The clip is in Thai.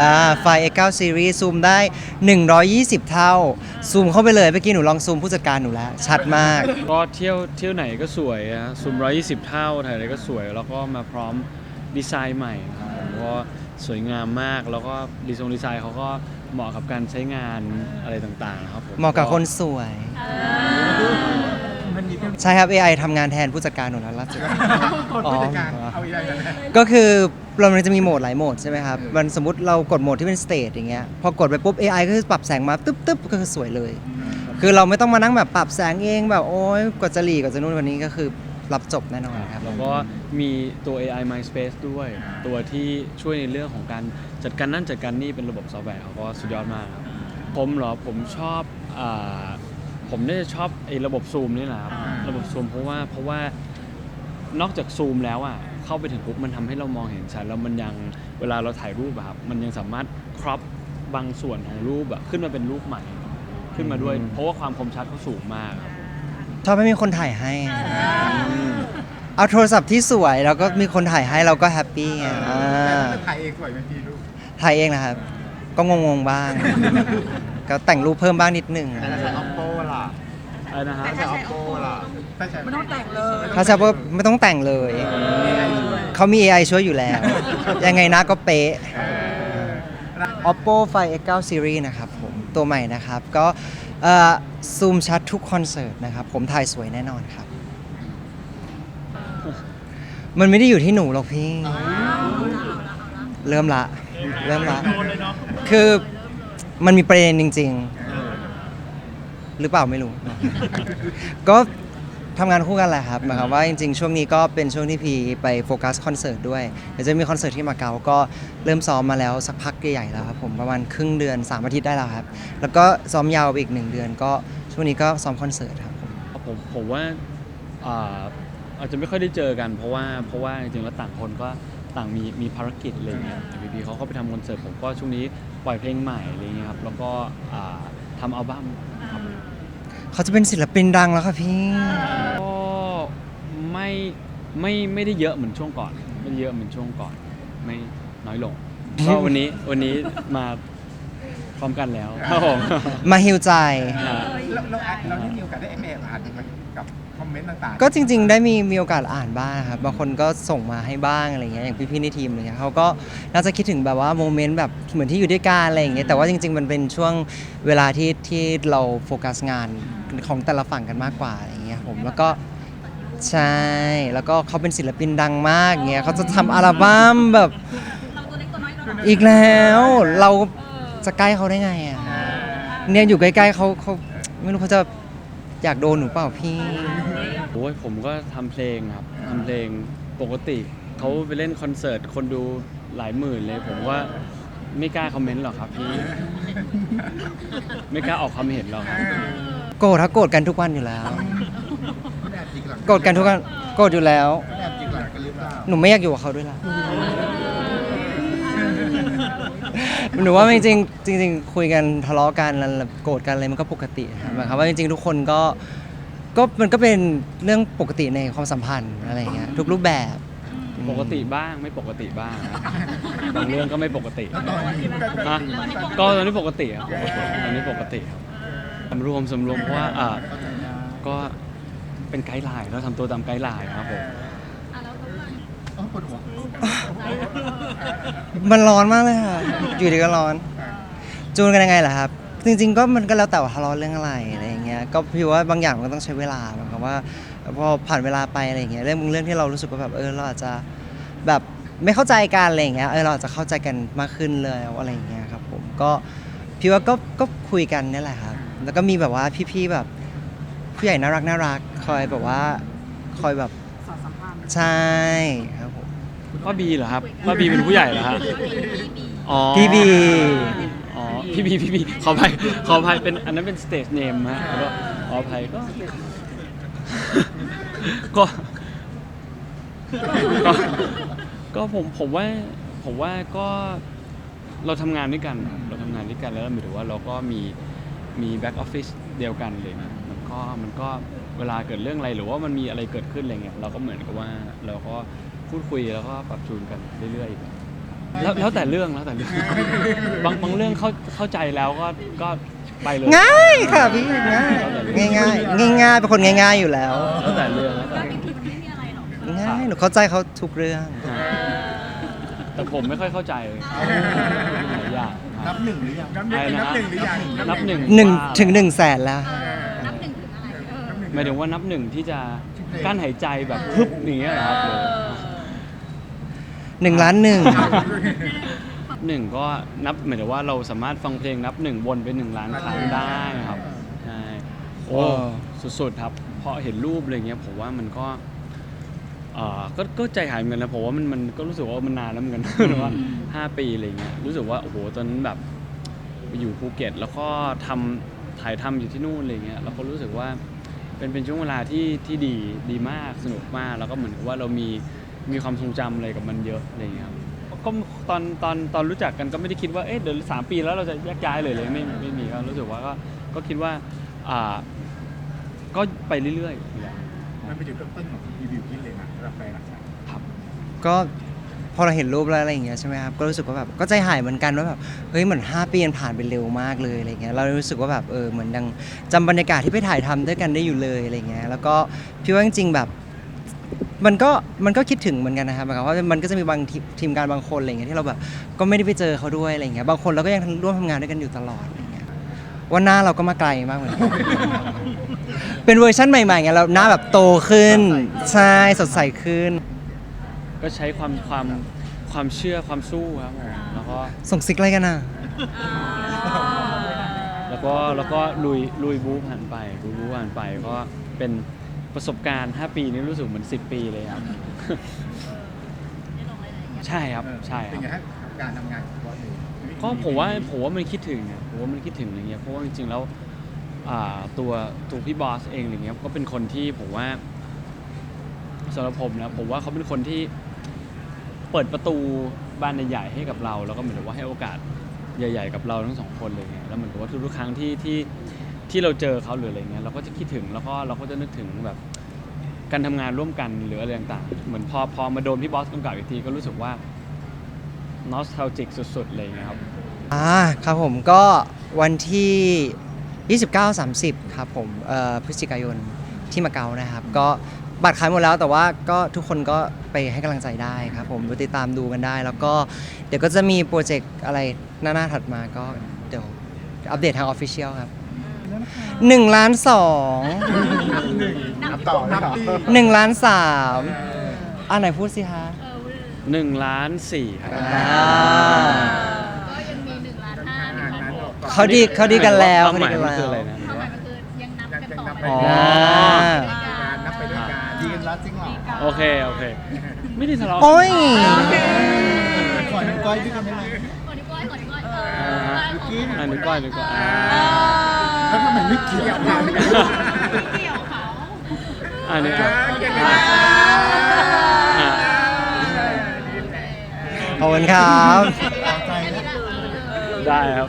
อ่าไฟ X9 Series ซูมได้ 120 เท่า ซูมเข้าไปเลยเมื่อกี้หนูลองซูมผู้จัดการหนูแล้ว ชัดมาก ก็เที่ยวเที่ยวไหนก็สวยอะซูม120 เท่าถ่ายอะไรก็สวย แล้วก็มาพร้อมดีไซน์ใหม่ครับผมก็สวยงามมาก แล้วก็ดีไซน์ดีไซน์เขาก็เหมาะกับการใช้งานอะไรต่างๆครับผม เหมาะกับคนสวย ใช่ครับ AI ทำงานแทนผู้จัดการหนูแล้วล่าสุดคนผู้จัดการเอาอีกอย่างนะ ก็คือเรามันจะมีโหมดหลายโหมดใช่ไหมครับมันสมมติเรากดโหมดที่เป็นสเตจอย่างเงี้ย พอกดไปปุ๊บ AI ก็คือปรับแสงมาตึ๊บตึ๊บก็คือสวยเลย คือเราไม่ต้องมานั่งแบบปรับแสงเองแบบโอ๊ยกว่าจะหลีกว่าจะนู่นวันนี้ก็คือรับจบแน่นอนครับ แล้วก็มีตัว AI MindSpace ด้วย ตัวที่ช่วยในเรื่องของการจัดการนั่นจัดการนี่เป็นระบบซอฟต์แวร์เขาก็สุดยอดมากครับผมเหรอผมชอบอา ผมน่าจะชอบไอ้ระบบซูมนี่แหละครับระบบซูมเพราะว่าเพราะว่านอกจากซูมแล้วอะเข้าไปถึงปุ๊บมันทำให้เรามองเห็นชัดแล้วมันยังเวลาเราถ่ายรูปอะครับมันยังสามารถครอปบางส่วนของรูปแบบขึ้นมาเป็นรูปใหม่ ขึ้นมาด้วย เพราะว่าความคมชัดเขาสูงมากครับชอบให้มีคนถ่ายให้ เอาโทรศัพท์ที่สวยแล้วก็มีคนถ่ายให้เราก็แฮปปี้ไงอ่แต่าถ้าจะถ่ายเองสวยไหมพี่ลูกถ่ายเองนะครับ ก็งงๆบ้าง ก็แต่งรูปเพิ่มบ้างนิดนึงแต่ถ้าใช้ oppo ล่ะ อะไรนะฮะถ้าใช้ oppo ล่ะถ้าใช้ไม่ต้องแต่งเลยถ้าจะว่าไม่ต้องแต่งเลย เขามี AI ช่วยอยู่แล้ว ยังไงนะก็เป๊ะ Oppo Find X9 Series นะครับผม ตัวใหม่นะครับ ก็เอ่อซูมชัดทุกคอนเสิร์ตนะครับ ผมถ่ายสวยแน่นอนครับ มันไม่ได้อยู่ที่หนูหรอกพี่ เริ่มละ เริ่มละ คือมันมีประเด็นจริง ๆ หรือเปล่าไม่รู้ ก็ทำงานคู่กันแหละครับหมายความว่าจริงๆ ช่วงนี้ก็เป็นช่วงที่พีไปโฟกัสคอนเสิร์ตด้วยเดี๋ยวจะมีคอนเสิร์ตที่มาเก๊าก็เริ่มซ้อมมาแล้วสักพักใหญ่ๆแล้วครับผมประมาณครึ่งเดือน 3 อาทิตย์ได้แล้วครับ แล้วก็ซ้อมยาวไปอีก 1 เดือน ก็ช่วงนี้ก็ซ้อมคอนเสิร์ตครับผมผมผมว่าอ่าอาจจะไม่ค่อยได้เจอกันเพราะว่าเพราะว่าจริงๆแล้วต่างคนก็ต่างมีมีภารกิจอะไรเงี้ยพีพีเขาก็ไปทำคอนเสิร์ตผมก็ช่วงนี้ปล่อยเพลงใหม่อะไรเงี้ยครับแล้วก็อ่าทำอัลบั้มครับ เขาจะเป็นศิลปินดังแล้วครับพี่ ก็ไม่ไม่ไม่ได้เยอะเหมือนช่วงก่อนไม่ได้เยอะเหมือนช่วงก่อน ไม่น้อยลงก็วันนี้วันนี้มาพร้อมกันแล้วครับผม มาฮิวใจอ่าเราเราเราได้มีโอกาสได้แอบอ่านไหมกับ คอมเมนต์ต่างๆ ก็จริง ๆ ได้มีมีโอกาสอ่านบ้างครับบางคนก็ส่งมาให้บ้างอะไรเงี้ยอย่างพี่ๆในทีมอะไรเงี้ยเขาก็น่าจะคิดถึงแบบว่าโมเมนต์แบบเหมือนที่อยู่ด้วยกันอะไรอย่างเงี้ยแต่ว่าจริง ๆ มันเป็นช่วงเวลาที่ที่เราโฟกัสงานของแต่ละฝั่งกันมากกว่าอะไรเงี้ยผมแล้วก็ใช่แล้วก็เขาเป็นศิลปินดังมากเงี้ยเขาจะทำอัลบั้มแบบอีกแล้วเราจะใกล้เขาได้ไงอะเนี่ยอยู่ใกล้ๆเขาเขาไม่รู้เขาจะ อยากโดนหนูเปล่าพี่โอ้ยผมก็ทำเพลงครับทำเพลงปกติ เขาไปเล่นคอนเสิร์ตคนดูหลายหมื่นเลย ผมว่าไม่กล้าคอมเมนต์หรอกครับพี่ ไม่กล้าออกความเห็นหรอกครับ โกรธถ้าโกรธกันทุกวันอยู่แล้ว แอบจิกหลังโกรธกันทุกวันโกรธอยู่แล้ว แอบจิกหลังกันหรือเปล่าหนูไม่อยากอยู่กับเขาด้วยล่ะ หนูว่าจริงๆจริง ๆ คุยกันทะเลาะกันแล้วโกรธกันอะไรมันก็ปกติครับหมายความว่าจริง ๆ ทุกคนก็ก็มันก็เป็นเรื่องปกติในความสัมพันธ์อะไรอย่างเงี้ยทุกรูปแบบปกติบ้างไม่ปกติบ้างครับบางเรื่องก็ไม่ปกติแล้วตอนนี้ก็ก็ฮะก็ตอนนี้ปกติครับตอนนี้ปกติครับสำรวมสำรวมเพราะว่าอ่าก็เป็นไกด์ไลน์เราทำตัวตามไกด์ไลน์ครับผมอ๋อ ปวดหัวมันร้อนมากเลยค่ะ อยู่ดีก็ร้อน จูนกันยังไงล่ะครับ จริง ๆ ก็มันก็แล้วแต่ว่าทะเลาะเรื่องอะไรอะไรอย่างเงี้ย ก็พี่ว่าบางอย่างมันก็ต้องใช้เวลาหมายความว่าพอผ่านเวลาไปอะไรอย่างเงี้ยเรื่องบางเรื่องที่เรารู้สึกว่าแบบเออเราอาจจะแบบไม่เข้าใจกันอะไรอย่างเงี้ยเออเราอาจจะเข้าใจกันมากขึ้นเลยอะไรอย่างเงี้ยครับ ผมก็พี่ว่าก็ก็คุยกันนี่แหละครับ แล้วก็มีแบบว่าพี่ๆแบบผู้ใหญ่น่ารักน่ารักคอยแบบว่าคอยแบบใช่ครับผม ป้าบีเหรอครับป้าบีเป็นผู้ใหญ่เหรอฮะอ๋อพี่บีอ๋อพี่บีพี่บีขออภัยขออภัยเป็นอันนั้นเป็นสเตจเนมฮะแล้วก็ขออภัยก็ก็ก็ ก็ผมผมว่าผมว่าก็เราทำงานด้วยกันครับเราทำงานด้วยกันแล้วหมายถึงว่าเราก็มีมีแบ็กออฟฟิศเดียวกันเลยนะมันก็มันก็เวลาเกิดเรื่องอะไรหรือว่ามันมีอะไรเกิดขึ้นอะไรเงี้ยเราก็เหมือนกับว่าเราก็ พูดคุยแล้วก็ปรับจูนกันเรื่อยๆแล้วแล้วแต่เรื่องแล้วแต่เรื่อง บางบางเรื่องเข้าเข้าใจแล้วก็ก็ไปเลยง่ายค่ะพี่ง่ายง่ายง่ายง่ายๆเป็นคนง่าย ๆอยู่แล้ว แล้วแต่เรื่องแล้วแต่เรื่องง่ายหนูเข้าใจเขาทุกเรื่อง แต่ผมไม่ค่อยเข้าใจหลายอย่างนับหนึ่งหรือยังนับหนึ่งนับหนึ่งหรือยังนับหนึ่งหนึ่งว่าถึงหนึ่งแสนแล้วนับหนึ่งถึงอะไรเออหมายถึงว่านับหนึ่งที่จะกั้นหายใจแบบพึบอย่างเงี้ยเหรอครับ หรือหนึ่งล้านหนึ่ง หนึ่งก็นับหมายถึงว่าเราสามารถฟังเพลงนับหนึ่งวนไปหนึ่งล้านครั้งได้ครับใช่โอ้สุดๆครับพอเห็นรูปอะไรเงี้ยผมว่ามันก็เอ่อก็ก็ใจหายเหมือนกันนะผมว่ามันมันก็รู้สึกว่ามันนานแล้วเหมือนกัน ว่าห้าปีอะไรเงี้ยรู้สึกว่าโอ้โหตอนนั้นแบบไปอยู่ภูเก็ต แล้วก็ทำถ่ายทำอยู่ที่นู่นอะไรเงี้ยเราก็รู้สึกว่าเป็นเป็นช่วงเวลาที่ที่ดีดีมากสนุกมาก แล้วก็เหมือนกับว่าเรามี มีความทรงจำอะไรกับมันเยอะอะไรเงี้ยครับก็ตอนตอนตอนรู้จักกันก็ไม่ได้คิดว่าเอ๊ะเดี๋ยวสามปีแล้วเราจะแยกย้ายเลยเลยไม่ไม่มีก็รู้สึกว่าก็ก็คิดว่าอ่าก็ไปเรื่อยๆอย่างเงี้ยมันเป็นจุดเริ่มต้นของรีวิวคิดเลยนะสำหรับแฟนหลักครับก็พอเราเห็นรูปแล้วอะไรอย่างเงี้ยใช่ไหมครับก็รู้สึกว่าแบบก็ใจหายเหมือนกันว่าแบบเฮ้ยเหมือน 5 ปีมันผ่านไปเร็วมากเลยอะไรเงี้ยเรารู้สึกว่าแบบเออเหมือนยังจำบรรยากาศที่ไปถ่ายทำด้วยกันได้อยู่เลยอะไรเงี้ยแล้วก็พี่ว่าจริงๆแบบ มันก็มันก็คิดถึงเหมือนกันนะครับหมายความว่ามันก็จะมีบางทีทีมงานบางคนอะไรเงี้ยที่เราแบบก็ไม่ได้ไปเจอเขาด้วยอะไรเงี้ยบางคนเราก็ยังร่วมทำงานด้วยกันอยู่ตลอดอะไรเงี้ยวันหน้าเราก็มาไกลมากเหมือนกันเป็นเวอร์ชั่นใหม่ๆไงเราหน้าแบบโตขึ้นใช่สดใสขึ้น ก็ใช้ความความความเชื่อความสู้ครับผมแล้วก็ส่งซิกอะไรกันอะแล้วก็แล้วก็ลุยลุยบู๊ผ่านไปลุยบู๊ผ่านไปก็เป็น ประสบการณ์ 5 ปีนี้รู้สึกเหมือน 10 ปีเลยครับ ใช่ครับ ใช่คเป็นรับไงฮะการทำงานของบอสเองก็ผมว่าผมว่ามันคิดถึงนะผมว่ามันคิดถึงอะไรเงี้ยเพราะว่าจริงๆแล้วอ่าตัวตัวพี่บอสเองอะไรเงี้ยก็เป็นคนที่ผมว่าสำหรับผมนะผมว่าเขาเป็นคนที่เปิดประตูบานใหญ่ๆให้กับเรา แล้วก็เหมือนกับว่าให้โอกาสใหญ่ ๆ กับเราทั้งสองคนเลยไงแล้วเหมือนกับว่าทุกๆครั้งที่ที่ ที่เราเจอเขาหรืออะไรเงี้ยเราก็จะคิดถึงแล้วก็เราก็จะนึกถึงแบบการทำงานร่วมกันหรืออะไรต่างๆเหมือนพอพอมาโดนพี่บอสกำกับอีกทีก็รู้สึกว่านอสทลจิกสุดๆเลยครับ อ่าครับผมก็วันที่ 29-30 ครับผมเอ่อพฤศจิกายนที่มาเก๊านะครับ ก็บัตรขายหมดแล้วแต่ว่าก็ทุกคนก็ไปให้กำลังใจได้ครับผมไปติดตามดูกันได้ แล้วก็เดี๋ยวก็จะมีโปรเจกต์อะไรหน้า ๆ ถัดมาก็เดี๋ยวอัปเดตทางออฟฟิเชียลครับ 1ล้าน2นับต่อนับตี1ล้าน3อ่าไหนพูดสิฮะเออหนึ่งล้านสี่ครับอ่าก็ยังมีหนึ่งล้านห้าหนึ่งล้านหกเขาดีเขาดีกันแล้วความหมายเขามันดีคือกัอะไรนแล้วนะ ความหมายก็คือยังนับกันต่อไปอ๋อ นับไปด้วยกันดีกันแล้วจริงเหรอโอเค โอเค ไม่ได้ทะเลาะโอ้ย ขอนิ้วก้อยด้วยกันได้ไหมขอนิ้วก้อยขอนิ้วก้อยเออ่าอฮะอันนี้ก้อยดีกว่าอ่าแล้วทำ ไมไม่เกี่ยวกันเกี่ยวเขาอันนี้เก่งอ่ามาอ่าขอบคุณครับต่อใจนะได้ครับ